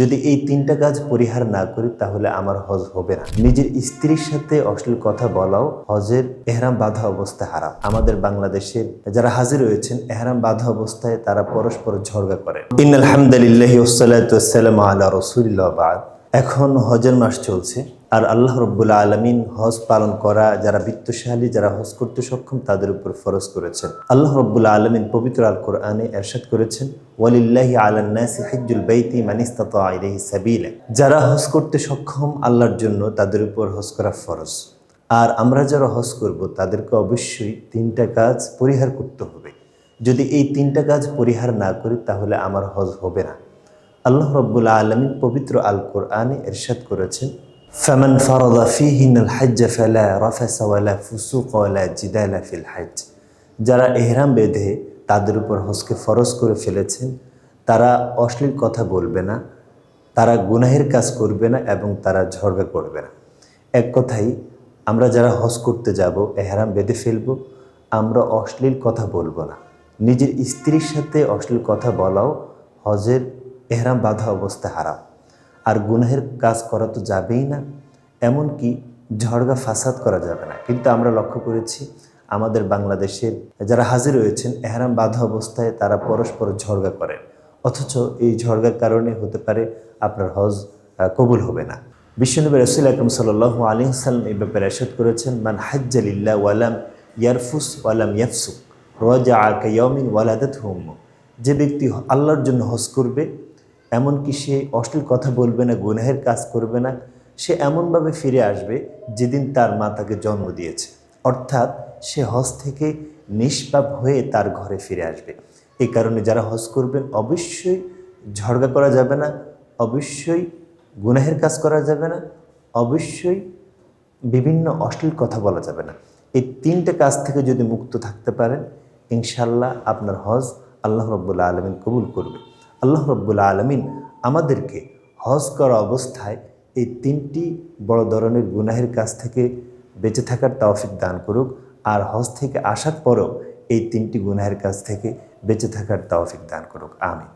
যদি এই তিনটা কাজ পরিহার না করি, তাহলে আমার হজ হবে না। নিজের স্ত্রীর সাথে অশ্লীল কথা বলাও হজের এহরাম বাধা অবস্থা হারাম। আমাদের বাংলাদেশের যারা হাজির রয়েছেন, এহরাম বাধা অবস্থায় তারা পরস্পর ঝগড়া করেন ইন আলহামদুলিল্লাহ আল্লাহ রসুল্লাহ এখন হজের মাস চলছে। আর আল্লাহ রব্বুল্লা আলমিন হজ পালন করা, যারা বিত্তশালী, যারা হজ করতে সক্ষম, তাদের উপর ফরজ করেছেন। আল্লাহ রব্বুল্লা আলমিন পবিত্র আল কোরআনে এরশাদ করেছেন, ওয়ালিল্লাহি আলান্নাসি বাইতি মানিস্তাতা ইলাইহি সাবিলা। যারা হজ করতে সক্ষম, আল্লাহর জন্য তাদের উপর হজ করা ফরজ। আর আমরা যারা হজ করব, তাদেরকে অবশ্যই তিনটা কাজ পরিহার করতে হবে। যদি এই তিনটা কাজ পরিহার না করি, তাহলে আমার হজ হবে না। আল্লাহ রব্বুল আলমিন পবিত্র আল কোরআনে এরশাদ করেছেন ফারাদা ফিহিন আল হাজ্জ ফালা রাফাসা ওয়ালা ফুসুক ওয়ালা জিদালা ফিল হাজ্জ যারা এহরাম বেঁধে তাদের উপর হজকে ফরজ করে ফেলেছেন, তারা অশ্লীল কথা বলবে না, তারা গুনাহের কাজ করবে না এবং তারা ঝগড়া করবে না। এক কথাই আমরা যারা হজ করতে যাব, এহরাম বেঁধে ফেলব, আমরা অশ্লীল কথা বলব না। নিজের স্ত্রীর সাথে অশ্লীল কথা বলাও হজের এহরাম বাধা অবস্থায় হারাম। আর গুনাহের কাজ করা তো যাবেই না, এমনকি ঝড়গা ফাসাদ করা যাবে না। কিন্তু আমরা লক্ষ্য করেছি, আমাদের বাংলাদেশের যারা হাজির রয়েছেন, এহারাম বাধা অবস্থায় তারা পরস্পর ঝড়গা করেন অথচ এই ঝড়গার কারণে হতে পারে আপনার হজ কবুল হবে না। বিশ্বনবী রসুল আকরম সাল আলী সাল্লাম এই ব্যাপারে এরশাদ করেছেন, মান হাজ্জালিল্লা ওয়ালাম ইয়ারফুস ওয়ালাম ইয়াফসুক রজা আকা ইয়মিন ওয়ালাদাত হুম যে ব্যক্তি আল্লাহর জন্য হজ করবে এমনকি সে অশ্লীল কথা বলবে না, গুনাহের কাজ করবে না, সে এমনভাবে ফিরে আসবে যেদিন তার মা তাকে জন্ম দিয়েছে। অর্থাৎ সে হজ থেকে নিষ্পাপ হয়ে তার ঘরে ফিরে আসবে। এই কারণে যারা হজ করবেন, অবশ্যই ঝগড়া করা যাবে না, অবশ্যই গুনাহের কাজ করা যাবে না, অবশ্যই বিভিন্ন অশ্লীল কথা বলা যাবে না। এই তিনটে কাজ থেকে যদি মুক্ত থাকতে পারেন ইনশাল্লাহ আপনার হজ আল্লাহ রব্বুল্লা আলমিন কবুল করবে। আল্লাহ রব্বুল্লা আলমিন আমাদেরকে হজ করা অবস্থায় এই তিনটি বড় ধরনের গুনাহের কাছ থেকে বেঁচে থাকার তাওফিক দান করুক আর হজ থেকে আসার পরও এই তিনটি গুনাহের কাছ থেকে বেঁচে থাকার তাওফিক দান করুক আমি